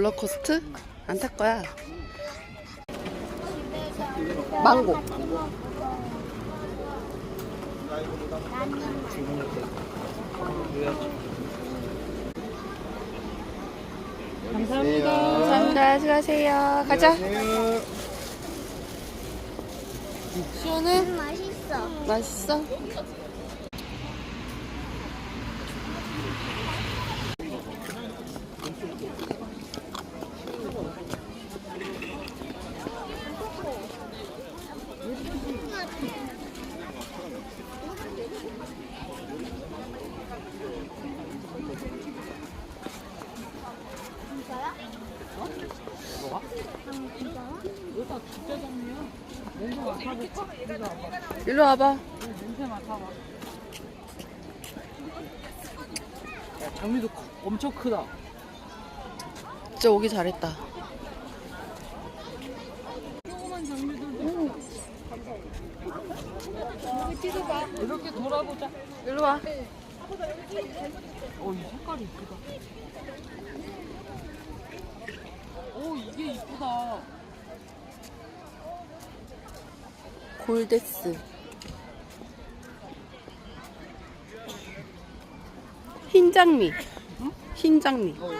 롤러코스트? 안 탈 거야. 망고. 감사합니다. 감사합니다. 수고하세요. 가자. 시원해? 맛있어. 맛있어? 여기다 국제장이야. 냄새 맡아볼까? 이리 와봐. 일로 와봐. 냄새 맡아봐. 야, 장미도 커- 엄청 크다. 진짜 오기 잘했다. 이렇게 돌아보자. 일로 와. 어, 이 색깔이 이쁘다. 오, 이게 이쁘다. 골데스. 흰 장미. 흰 장미. 어,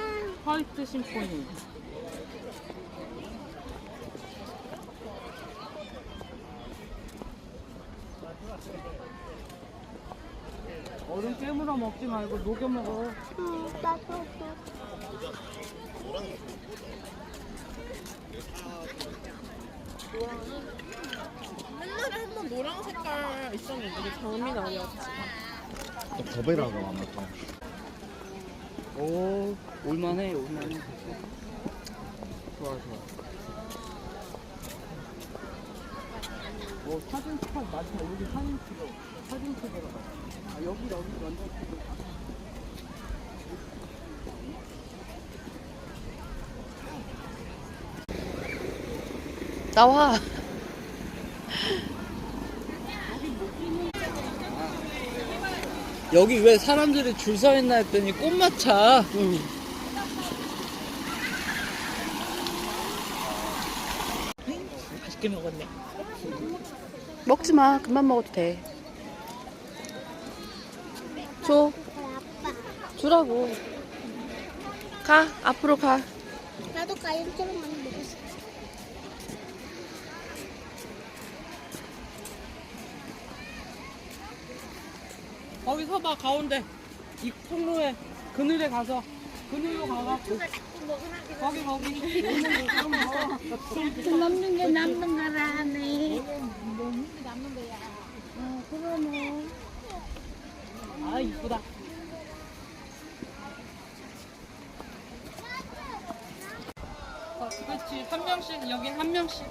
화이트 심포니. 얼음 깨물어 먹지 말고 녹여 먹어. 응, 나도. 옛날에 한 번 노랑 색깔 있었는데 이게 장미는 아니었지. 더베라고 아마 더. 오, 올만해, 올만해. 좋아, 좋아. 오, 사진 스팟 많다. 여기 사진 찍어. 사진 찍으러 가. 아, 여기, 여기 완전 찍어. 나와. 여기 왜 사람들이 줄 서 있나 했더니 꽃마차. 응. 맛있게 먹었네. 먹지 마. 그만 먹어도 돼. 줘. 주라고. 가. 앞으로 가. 나도 가연처럼 많이 먹었어. 거기 서봐, 가운데. 이 통로에, 그늘에 가서. 그늘로 가가. 거기, 거기. 남는 게 남는 거라 하네. 남는 거야. 어, 그러네. 아, 이쁘다. 어, 그렇지. 한 명씩, 여긴 한 명씩.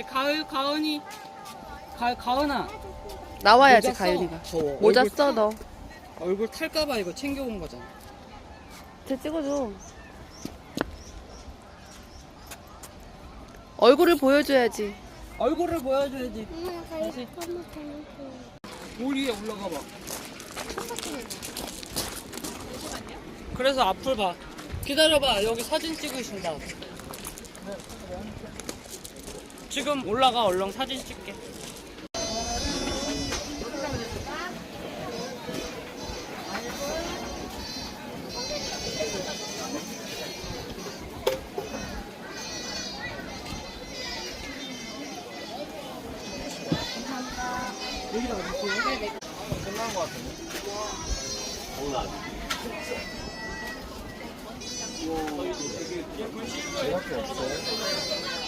이제 가을, 가은이. 가, 가은아. 나와야지 모자 써. 가윤이가. 더워. 모자 얼굴 써 타- 너. 얼굴 탈까봐 이거 챙겨온 거잖아. 쟤 찍어줘. 얼굴을 보여줘야지. 얼굴을 보여줘야지. 엄마 가연 돌 위에 올라가 봐. 그래서 앞을 봐. 기다려봐. 여기 사진 찍으신다. 지금 올라가 얼른 사진 찍게. 여기다 어딨어요? 끝난 것 같은데. 장난. 이렇게 없어요.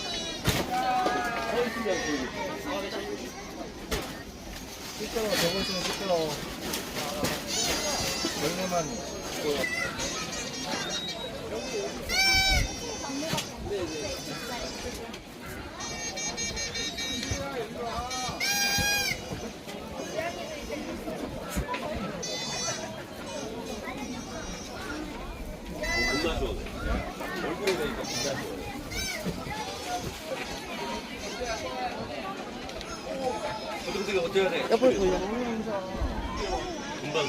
시끄러워, 저거 있으면 시끄러워. 열매만 옆으로 돌려. 금방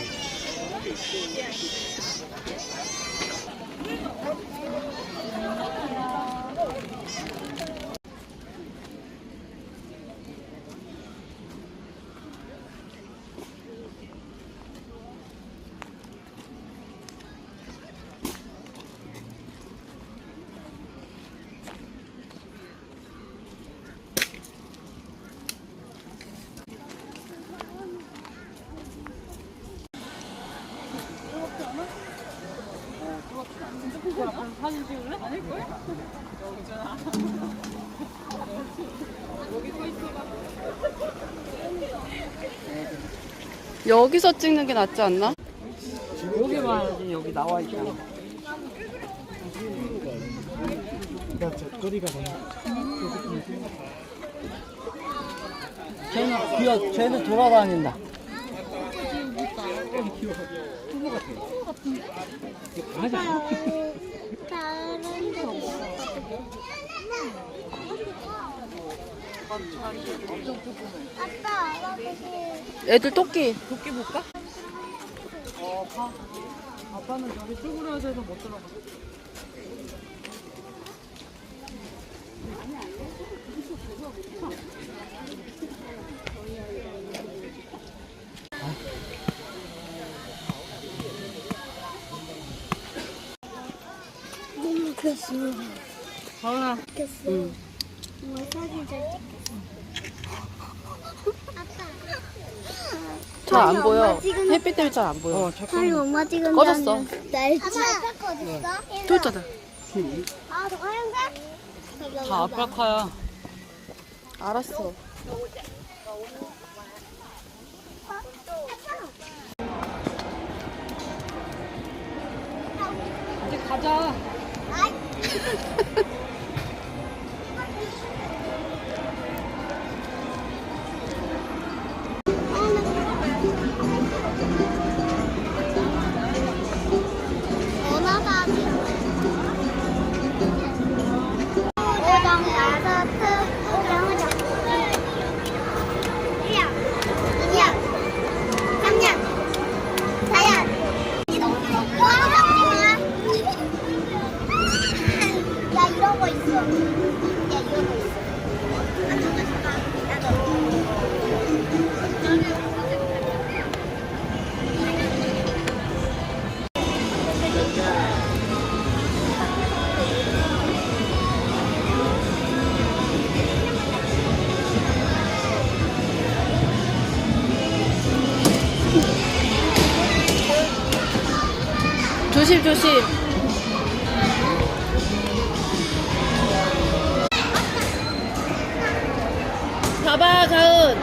여기서 찍는 게 낫지 않나? 여기 봐야지 여기 나와 있잖아. 쟤는 귀여, 쟤는 돌아다닌다. 아 빠, 애들 토끼. 도끼 볼까? 어, 가. 아빠는 저기 쭈그려야 돼서 못 들어가. 귀엽어. 가은아, 좋겠어. 엄마 사진 잘 찍겠어. 아빠. 잘 안 보여. 햇빛 때문에 잘 안 보여. 어, 아니 잠깐만. 엄마 지금 꺼졌어. 날 아빠 아빠 어딨어? 또 있잖아. 아, 저 하얀색? 다 아빠카야. 알았어. 조심 조심. 봐봐 가은.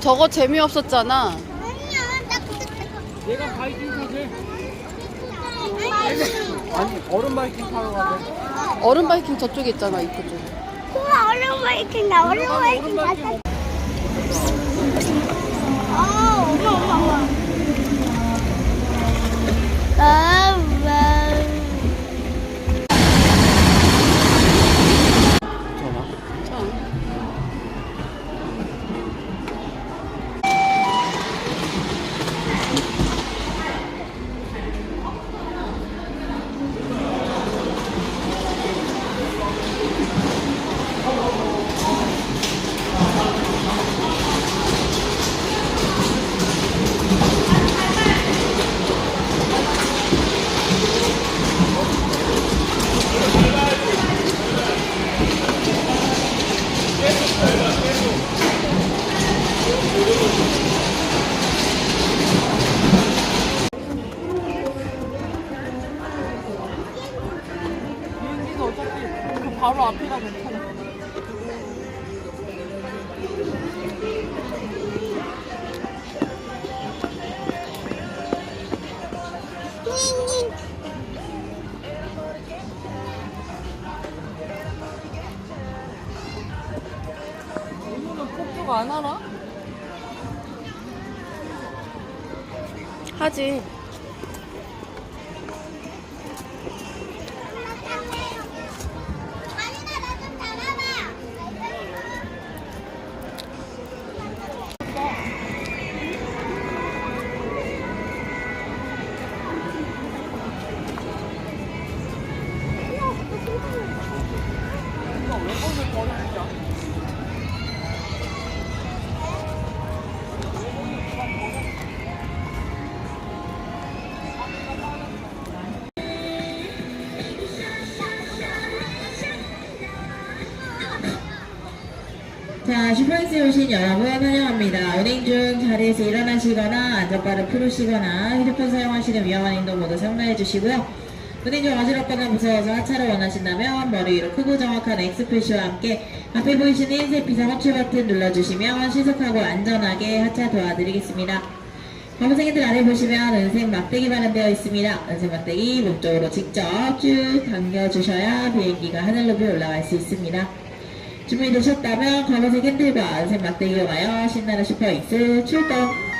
저거 재미없었잖아. 아니야, 나 그때 타고. 얘가 바이킹 타지? 아니, 얼음 바이킹 타러 가자. 얼음 바이킹 저쪽에 있잖아 입구 쪽. 우 와, 얼른 바이 바로 앞이라 괜찮아. 이모는 폭주가 안 하나? 하지. 자, 슈퍼엑스에 오신 여러분 환영합니다. 운행 중 자리에서 일어나시거나 안전바를 풀으시거나 휴대폰 사용하시는 위험한 행동 모두 삼가해 주시고요. 운행 중 어지럽거나 무서워서 하차를 원하신다면 머리 위로 크고 정확한 X 표시와 함께 앞에 보이시는 흰색 비상 호출 버튼 눌러주시면 신속하고 안전하게 하차 도와드리겠습니다. 검은색들 아래 보시면 은색 막대기 마련되어 있습니다. 은색 막대기 목적으로 직접 쭉 당겨주셔야 비행기가 하늘 높이 올라갈 수 있습니다. 준비되셨다면 검은색 핸들과 은색 막대기 이용하여 신나는 슈퍼익스 출동!